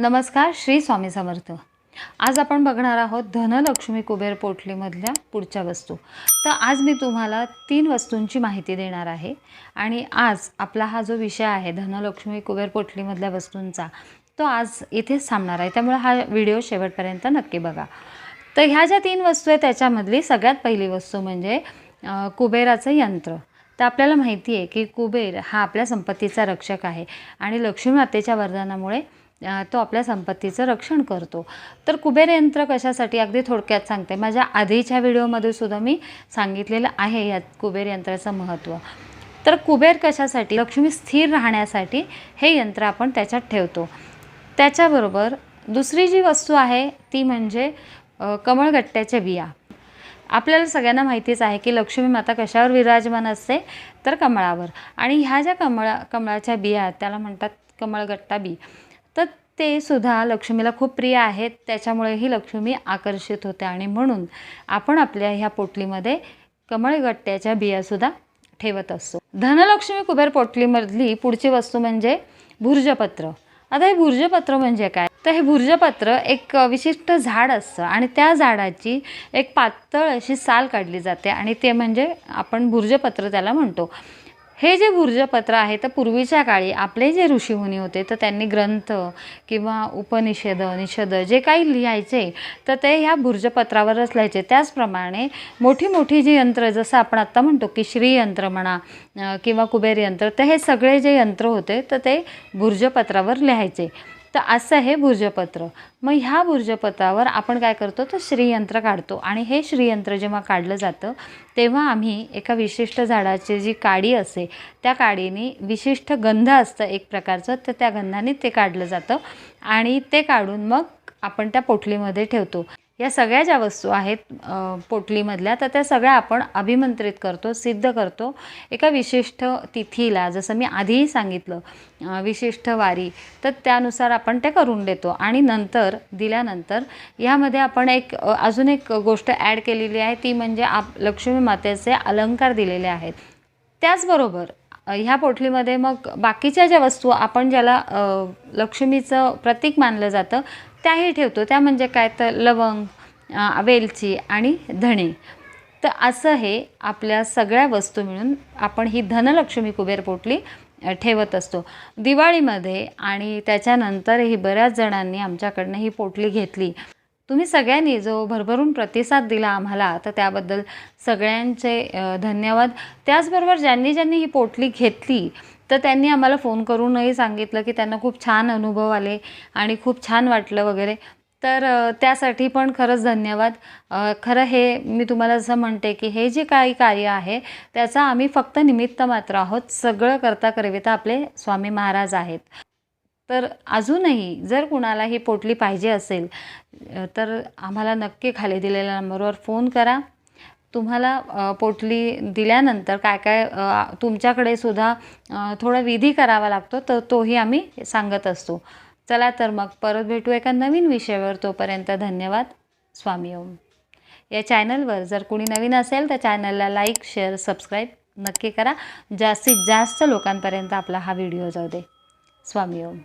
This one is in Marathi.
नमस्कार श्री स्वामी समर्थ. आज आपण बघणार आहोत धनलक्ष्मी कुबेर पोटलीमधल्या पुढच्या वस्तू. तर आज मी तुम्हाला तीन वस्तूंची माहिती देणार आहे. आणि आज आपला हा जो विषय आहे धनलक्ष्मी कुबेर पोटलीमधल्या वस्तूंचा तो आज इथेच थांबणार आहे. त्यामुळे हा व्हिडिओ शेवटपर्यंत नक्की बघा. तर ह्या ज्या तीन वस्तू आहे त्याच्यामधली सगळ्यात पहिली वस्तू म्हणजे कुबेराचं यंत्र. तर आपल्याला माहिती आहे की कुबेर हा आपल्या संपत्तीचा रक्षक आहे. आणि लक्ष्मी मातेच्या वरदानामुळे तो आपल्या संपत्तीचं रक्षण करतो. तर कुबेर यंत्र कशासाठी अगदी थोडक्यात सांगते. माझ्या आधीच्या व्हिडिओमध्ये सुद्धा मी सांगितलेलं आहे यात कुबेर यंत्राचं महत्त्व. तर कुबेर कशासाठी? लक्ष्मी स्थिर राहण्यासाठी हे यंत्र आपण त्याच्यात ठेवतो. त्याच्याबरोबर दुसरी जी वस्तू आहे ती म्हणजे कमळगट्ट्याच्या बिया. आपल्याला सगळ्यांना माहितीच आहे की लक्ष्मी माता कशावर विराजमान असते? तर कमळावर. आणि ह्या ज्या कमळा कमळाच्या बिया आहेत त्याला म्हणतात कमळगट्टा बी. तर ते सुद्धा लक्ष्मीला खूप प्रिय आहेत. त्याच्यामुळे ही लक्ष्मी आकर्षित होते. आणि म्हणून आपण आपल्या ह्या पोटलीमध्ये कमळगट्ट्याच्या बियासुद्धा ठेवत असतो. धनलक्ष्मी कुबेर पोटलीमधली पुढची वस्तू म्हणजे भुर्जपत्र. आता हे भुर्जपत्र म्हणजे काय? तर हे भुर्जपत्र एक विशिष्ट झाड असतं आणि त्या झाडाची एक पातळ अशी साल काढली जाते आणि ते म्हणजे आपण भुर्जपत्र त्याला म्हणतो. हे जे भुर्जपत्र आहे तर पूर्वीच्या काळी आपले जे ऋषीमुनी होते तर त्यांनी ग्रंथ किंवा उपनिषेद निषेद जे काही लिहायचे तर ते ह्या भुर्जपत्रावरच लिहायचे. त्याचप्रमाणे मोठी मोठी जी यंत्र जसं आपण आत्ता म्हणतो की श्रीयंत्र म्हणा किंवा कुबेर यंत्र तर हे सगळे जे यंत्र होते तर ते भुर्जपत्रावर लिहायचे. तर असं हे भुर्जपत्र मग ह्या भुर्जपत्रावर आपण काय करतो तर श्रीयंत्र काढतो. आणि हे श्रीयंत्र जेव्हा काढलं जातं तेव्हा आम्ही एका विशिष्ट झाडाची जी काडी असते त्या काडीने विशिष्ट गंध असतं एक प्रकारचं तर त्या गंधाने ते काढलं जातं. आणि ते काढून मग आपण त्या पोटलीमध्ये ठेवतो. या सगळ्या ज्या वस्तू आहेत पोटलीमधल्या तर त्या सगळ्या आपण अभिमंत्रित करतो सिद्ध करतो. एका विशिष्ट तिथीला जसं मी आधीही सांगितलं विशिष्ट वारी तर त्यानुसार आपण ते करून देतो. आणि नंतर दिल्यानंतर यामध्ये आपण एक अजून एक गोष्ट ॲड केलेली आहे ती म्हणजे आप लक्ष्मी मातेचे अलंकार दिलेले आहेत. त्याचबरोबर ह्या पोटलीमध्ये मग बाकीच्या ज्या वस्तू आपण ज्याला लक्ष्मीचं प्रतीक मानलं जातं त्याही ठेवतो. त्या म्हणजे काय तर लवंग वेलची आणि धणे. तर असं हे आपल्या सगळ्या वस्तू मिळून आपण ही धनलक्ष्मी कुबेर पोटली ठेवत असतो. दिवाळीमध्ये आणि त्याच्यानंतरही बऱ्याच जणांनी आमच्याकडनं ही पोटली घेतली. तुम्ही सगळ्यांनी जो भरभरून प्रतिसाद दिला आम्हाला तर त्याबद्दल सगळ्यांचे धन्यवाद. त्याचबरोबर ज्यांनी ज्यांनी ही पोटली घेतली तर त्यांनी आम्हाला फोन करूनही सांगितलं की त्यांना खूप छान अनुभव आले आणि खूप छान वाटलं वगैरे. तर त्यासाठी पण खरंच धन्यवाद. खरं हे मी तुम्हाला असं म्हणते की हे जे काही कार्य आहे त्याचा आम्ही फक्त निमित्त मात्र आहोत. सगळं करता करविता आपले स्वामी महाराज आहेत. तर अजूनही जर कुणाला ही पोटली पाहिजे असेल तर आम्हाला नक्की खाली दिलेल्या नंबरवर फोन करा. तुम्हाला पोटली दिल्यानंतर काय काय तुमच्याकडे सुद्धा थोडा विधी करावा लागतो तर तोही आम्ही सांगत असतो. चला तर मग परत भेटू एका नवीन विषयावर. तोपर्यंत धन्यवाद. स्वामी ओम. या चॅनलवर जर कोणी नवीन असेल तर चॅनलला लाईक शेअर सबस्क्राईब नक्की करा. जास्तीत जास्त लोकांपर्यंत आपला हा व्हिडिओ जाऊ दे. स्वामी ओम.